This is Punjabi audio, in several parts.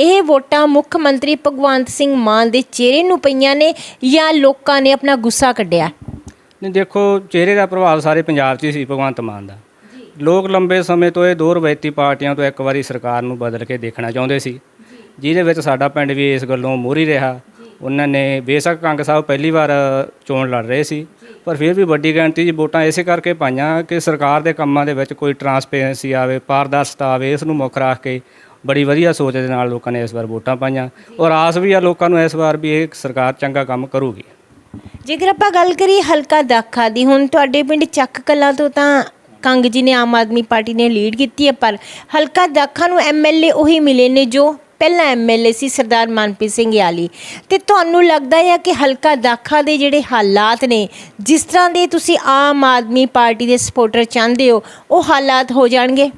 ਇਹ ਵੋਟਾਂ ਮੁੱਖ ਮੰਤਰੀ ਭਗਵੰਤ ਸਿੰਘ ਮਾਨ ਦੇ ਚਿਹਰੇ ਨੂੰ ਪਈਆਂ ਨੇ ਜਾਂ ਲੋਕਾਂ ਨੇ ਆਪਣਾ ਗੁੱਸਾ ਕੱਢਿਆ? ਨਹੀਂ ਦੇਖੋ ਚਿਹਰੇ ਦਾ ਪ੍ਰਭਾਵ ਸਾਰੇ ਪੰਜਾਬ 'ਚ ਹੀ ਸੀ ਭਗਵੰਤ ਮਾਨ ਦਾ। ਲੋਕ ਲੰਬੇ ਸਮੇਂ ਤੋਂ ਇਹ ਦੋ ਰਵਾਇਤੀ ਪਾਰਟੀਆਂ ਤੋਂ ਇੱਕ ਵਾਰੀ ਸਰਕਾਰ ਨੂੰ ਬਦਲ ਕੇ ਦੇਖਣਾ ਚਾਹੁੰਦੇ ਸੀ। ਜਿਹਦੇ ਵਿੱਚ ਸਾਡਾ ਪਿੰਡ ਵੀ ਇਸ ਗੱਲੋਂ ਮੋਹਰੀ ਰਿਹਾ। ਉਹਨਾਂ ਨੇ ਬੇਸ਼ੱਕ ਕੰਗ ਸਾਹਿਬ ਪਹਿਲੀ ਵਾਰ ਚੋਣ ਲੜ ਰਹੇ ਸੀ। ਪਰ ਫਿਰ ਵੀ ਵੱਡੀ ਗਿਣਤੀ 'ਚ ਵੋਟਾਂ ਇਸੇ ਕਰਕੇ ਪਾਈਆਂ ਕਿ ਸਰਕਾਰ ਦੇ ਕੰਮਾਂ ਦੇ ਵਿੱਚ ਕੋਈ ਟਰਾਂਸਪੇਰੈਂਸੀ ਆਵੇ ਪਾਰਦਰਸ਼ਤਾ ਆਵੇ ਇਸ ਨੂੰ ਮੁੱਖ ਰੱਖ ਕੇ ਬੜੀ ਵਧੀਆ ਸੋਚ ਦੇ ਨਾਲ ਲੋਕਾਂ ਨੇ ਇਸ ਵਾਰ ਵੋਟਾਂ ਪਾਈਆਂ। ਔਰ ਆਸ ਵੀ ਆ ਲੋਕਾਂ ਨੂੰ ਇਸ ਵਾਰ ਵੀ ਇਹ ਸਰਕਾਰ ਚੰਗਾ ਕੰਮ ਕਰੂਗੀ। ਜੇਕਰ ਆਪਾਂ ਗੱਲ ਕਰੀਏ ਹਲਕਾ ਦਾਖਾ ਦੀ, ਹੁਣ ਤੁਹਾਡੇ ਪਿੰਡ ਚੱਕ ਕਲਾਂ ਤੋਂ ਤਾਂ ਕੰਗ ਜੀ ਨੇ ਆਮ ਆਦਮੀ ਪਾਰਟੀ ਨੇ ਲੀਡ ਕੀਤੀ ਹੈ, ਪਰ ਹਲਕਾ ਦਾਖਾ ਨੂੰ ਐਮਐਲਏ ਉਹੀ ਮਿਲੇ ਨੇ ਜੋ ਪਹਿਲਾ ਐਮਐਲਏ ਸੀ ਸਰਦਾਰ ਮਨਪ੍ਰੀਤ ਸਿੰਘ ਯਾਲੀ। ਤੇ ਤੁਹਾਨੂੰ ਲੱਗਦਾ ਹੈ ਕਿ ਹਲਕਾ ਦਾਖਾ ਦੇ ਜਿਹੜੇ ਹਾਲਾਤ ਨੇ, ਜਿਸ ਤਰ੍ਹਾਂ ਦੇ ਤੁਸੀਂ ਆਮ ਆਦਮੀ ਪਾਰਟੀ ਦੇ ਸਪੋਰਟਰ ਚਾਹੁੰਦੇ ਹੋ, ਉਹ ਹਾਲਾਤ ਹੋ ਜਾਣਗੇ?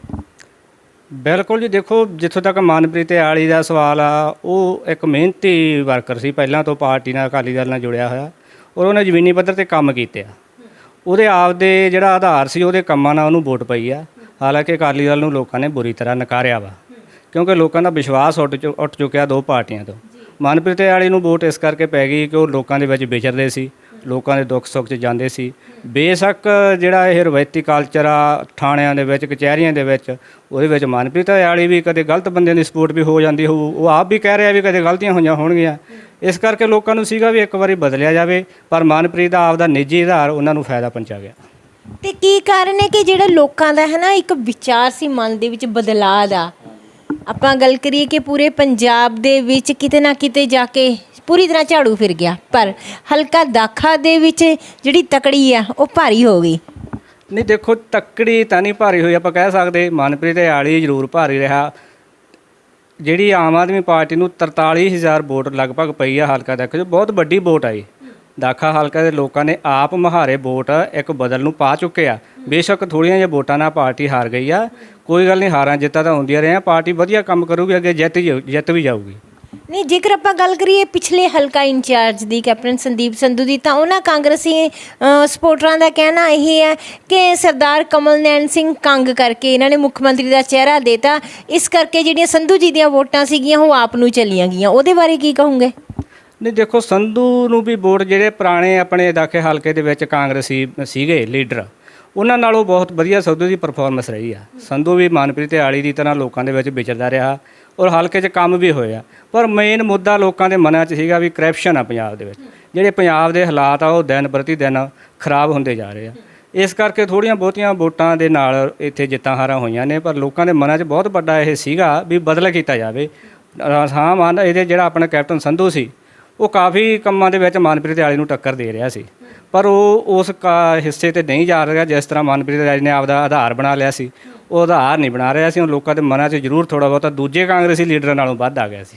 ਬਿਲਕੁਲ ਜੀ, ਦੇਖੋ ਜਿੱਥੋਂ ਤੱਕ ਮਨਪ੍ਰੀਤ ਆਲੀ ਦਾ ਸਵਾਲ ਆ, ਉਹ ਇੱਕ ਮਿਹਨਤੀ ਵਰਕਰ ਸੀ, ਪਹਿਲਾਂ ਤੋਂ ਪਾਰਟੀ ਨਾਲ, ਅਕਾਲੀ ਦਲ ਨਾਲ ਜੁੜਿਆ ਹੋਇਆ ਔਰ ਉਹਨੇ ਜ਼ਮੀਨੀ ਪੱਧਰ ਤੇ ਕੰਮ ਕੀਤੇ ਆ। ਉਹਦੇ ਆਪ ਦੇ ਜਿਹੜਾ ਆਧਾਰ ਸੀ, ਉਹਦੇ ਕੰਮਾਂ ਨਾਲ ਉਹਨੂੰ ਵੋਟ ਪਈ ਆ। ਹਾਲਾਂਕਿ ਅਕਾਲੀ ਦਲ ਨੂੰ ਲੋਕਾਂ ਨੇ ਬੁਰੀ ਤਰ੍ਹਾਂ ਨਕਾਰਿਆ ਵਾ, ਕਿਉਂਕਿ ਲੋਕਾਂ ਦਾ ਵਿਸ਼ਵਾਸ ਉੱਡ ਚੁ- ਉੱਠ ਚੁੱਕਿਆ ਦੋ ਪਾਰਟੀਆਂ ਤੋਂ। ਮਨਪ੍ਰੀਤ ਆਲੀ ਨੂੰ ਵੋਟ ਇਸ ਕਰਕੇ ਪੈ ਗਈ ਕਿ ਉਹ ਲੋਕਾਂ ਦੇ ਵਿੱਚ ਵਿਚਰਦੇ ਸੀ। ਲੋਕਾਂ ਦੇ ਦੁੱਖ ਸੁੱਖ 'ਚ ਜਾਂਦੇ ਸੀ। ਬੇਸ਼ੱਕ ਜਿਹੜਾ ਇਹ ਰਵਾਇਤੀ ਕਲਚਰ ਆ, ਥਾਣਿਆਂ ਦੇ ਵਿੱਚ, ਕਚਹਿਰੀਆਂ ਦੇ ਵਿੱਚ, ਉਹਦੇ ਵਿੱਚ ਮਨਪ੍ਰੀਤ ਵਾਲੀ ਵੀ ਕਦੇ ਗਲਤ ਬੰਦਿਆਂ ਦੀ ਸਪੋਰਟ ਵੀ ਹੋ ਜਾਂਦੀ ਹੋਊ, ਉਹ ਆਪ ਵੀ ਕਹਿ ਰਿਹਾ ਵੀ ਕਦੇ ਗਲਤੀਆਂ ਹੋਈਆਂ ਹੋਣਗੀਆਂ। ਇਸ ਕਰਕੇ ਲੋਕਾਂ ਨੂੰ ਸੀਗਾ ਵੀ ਇੱਕ ਵਾਰੀ ਬਦਲਿਆ ਜਾਵੇ, ਪਰ ਮਨਪ੍ਰੀਤ ਦਾ ਆਪਦਾ ਨਿੱਜੀ ਆਧਾਰ ਉਹਨਾਂ ਨੂੰ ਫਾਇਦਾ ਪਹੁੰਚਾ ਗਿਆ। ਤੇ ਕੀ ਕਾਰਨ ਹੈ ਕਿ ਜਿਹੜਾ ਲੋਕਾਂ ਦਾ ਹੈ ਨਾ, ਇੱਕ ਵਿਚਾਰ ਸੀ ਮਨ ਦੇ ਵਿੱਚ ਬਦਲਾਅ ਦਾ ਆਪਾਂ ਗੱਲ ਕਰੀਏ ਕਿ ਪੂਰੇ ਪੰਜਾਬ ਦੇ ਵਿੱਚ ਕਿਤੇ ਨਾ ਕਿਤੇ ਜਾ ਕੇ ਪੂਰੀ ਤਰ੍ਹਾਂ ਝਾੜੂ ਫਿਰ ਗਿਆ, ਪਰ ਹਲਕਾ ਦਾਖਾ ਦੇ ਵਿੱਚ ਜਿਹੜੀ ਤਕੜੀ ਆ, ਉਹ ਭਾਰੀ ਹੋ ਗਈ। ਨਹੀਂ ਦੇਖੋ, ਤਕੜੀ ਤਾਂ ਨਹੀਂ ਭਾਰੀ ਹੋਈ, ਆਪਾਂ ਕਹਿ ਸਕਦੇ ਮਨਪ੍ਰੀਤ ਆਲੀ ਜ਼ਰੂਰ ਭਾਰੀ ਰਿਹਾ। ਜਿਹੜੀ ਆਮ ਆਦਮੀ ਪਾਰਟੀ ਨੂੰ 43000 ਵੋਟ ਲਗਭਗ ਪਈ ਆ ਹਲਕਾ ਦੇਖੋ, ਜੋ ਬਹੁਤ ਵੱਡੀ ਵੋਟ ਆਈ। ਦਾਖਾ ਹਲਕਾ ਦੇ ਲੋਕਾਂ ਨੇ ਆਪ ਮਹਾਰੇ ਵੋਟ ਇੱਕ ਬਦਲ ਨੂੰ ਪਾ ਚੁੱਕੇ ਆ। ਬੇਸ਼ੱਕ ਥੋੜੀਆਂ ਜਿਹੀਆਂ ਵੋਟਾਂ ਨਾਲ ਪਾਰਟੀ ਹਾਰ ਗਈ ਆ ਕੋਈ ਗੱਲ ਨਹੀਂ ਹਾਰਾਂ ਜਿੱਤਾਂ ਤਾਂ ਹੁੰਦੀਆਂ ਰਹੀਆਂ ਪਾਰਟੀ ਵਧੀਆ ਕੰਮ ਕਰੂਗੀ ਅੱਗੇ ਜਿੱਤ ਜਾਊ- ਜਿੱਤ ਵੀ ਜਾਊਗੀ। ਨਹੀਂ ਜੇਕਰ ਆਪਾਂ ਗੱਲ ਕਰੀਏ ਪਿਛਲੇ ਹਲਕਾ ਇੰਚਾਰਜ ਦੀ ਕੈਪਟਨ ਸੰਦੀਪ ਸੰਧੂ ਦੀ ਤਾਂ ਉਹਨਾਂ ਕਾਂਗਰਸੀ ਅ, ਸਪੋਰਟਰਾਂ ਦਾ ਕਹਿਣਾ ਇਹ ਹੈ ਕਿ ਸਰਦਾਰ ਕਮਲ ਨੈਣ ਸਿੰਘ ਕੰਗ ਕਰਕੇ ਇਹਨਾਂ ਨੇ ਮੁੱਖ ਮੰਤਰੀ ਦਾ ਚਿਹਰਾ ਦੇਤਾ। ਇਸ ਕਰਕੇ ਜਿਹੜੀਆਂ ਸੰਧੂ ਜੀ ਦੀਆਂ ਵੋਟਾਂ ਸੀਗੀਆਂ ਉਹ ਆਪ ਨੂੰ ਚਲੀਆਂ ਗਈਆਂ। ਉਹਦੇ ਬਾਰੇ ਕੀ ਕਹੋਗੇ? ਨਹੀਂ ਦੇਖੋ ਸੰਧੂ ਨੂੰ ਵੀ ਵੋਟ ਜਿਹੜੇ ਪੁਰਾਣੇ ਆਪਣੇ ਦਾਖੇ ਹਲਕੇ ਦੇ ਵਿੱਚ ਕਾਂਗਰਸੀ ਸੀਗੇ ਲੀਡਰ। ਉਹਨਾਂ ਨਾਲੋਂ ਬਹੁਤ ਵਧੀਆ ਸੰਧੂ ਦੀ ਪਰਫਾਰਮੈਂਸ ਰਹੀ ਆ। ਸੰਧੂ ਵੀ ਮਨਪ੍ਰੀਤ ਆਲੀ ਦੀ ਤਰ੍ਹਾਂ ਲੋਕਾਂ ਦੇ ਵਿੱਚ ਵਿਚਰਦਾ ਰਿਹਾ ਔਰ ਹਲਕੇ 'ਚ ਕੰਮ ਵੀ ਹੋਇਆ ਪਰ ਮੇਨ ਮੁੱਦਾ ਲੋਕਾਂ ਦੇ ਮਨਾਂ 'ਚ ਸੀਗਾ ਵੀ ਕਰਪਸ਼ਨ ਆ ਪੰਜਾਬ ਦੇ ਵਿੱਚ। ਜਿਹੜੇ ਪੰਜਾਬ ਦੇ ਹਾਲਾਤ ਆ ਉਹ ਦਿਨ ਪ੍ਰਤੀ ਦਿਨ ਖਰਾਬ ਹੁੰਦੇ ਜਾ ਰਹੇ ਆ। ਇਸ ਕਰਕੇ ਥੋੜੀਆਂ ਬਹੁਤੀਆਂ ਵੋਟਾਂ ਦੇ ਨਾਲ ਇੱਥੇ ਜਿੱਤਾਂ ਹਾਰਾਂ ਹੋਈਆਂ ਨੇ ਪਰ ਲੋਕਾਂ ਦੇ ਮਨਾਂ 'ਚ ਬਹੁਤ ਵੱਡਾ ਇਹ ਸੀਗਾ ਵੀ ਬਦਲ ਕੀਤਾ ਜਾਵੇ। ਅ, ਹਾਂ ਮੰਨ ਇਹਦੇ ਜਿਹੜਾ ਆਪਣਾ ਕੈਪਟਨ ਸੰਧੂ ਸੀ ਉਹ ਕਾਫੀ ਕੰਮਾਂ ਦੇ ਵਿੱਚ ਮਨਪ੍ਰੀਤ ਆਲੀ ਨੂੰ ਟੱਕਰ ਦੇ ਰਿਹਾ ਸੀ। ਪਰ ਉਹ ਉਸ ਕਾ- ਹਿੱਸੇ ਤੇ ਨਹੀਂ ਜਾ ਰਿਹਾ ਜਿਸ ਤਰ੍ਹਾਂ ਮਨਪ੍ਰੀਤ ਆਲੀ ਨੇ ਆਪਦਾ ਆਧਾਰ ਬਣਾ ਲਿਆ ਸੀ। ਉਹ ਆਧਾਰ ਨਹੀਂ ਬਣਾ ਰਿਹਾ ਸੀ, ਉਹ ਲੋਕਾਂ ਦੇ ਮਨਾਂ 'ਚ ਜ਼ਰੂਰ ਥੋੜਾ ਬਹੁਤਾ ਦੂਜੇ ਕਾਂਗਰਸੀ ਲੀਡਰਾਂ ਨਾਲੋਂ ਵੱਧ ਆ ਗਿਆ ਸੀ।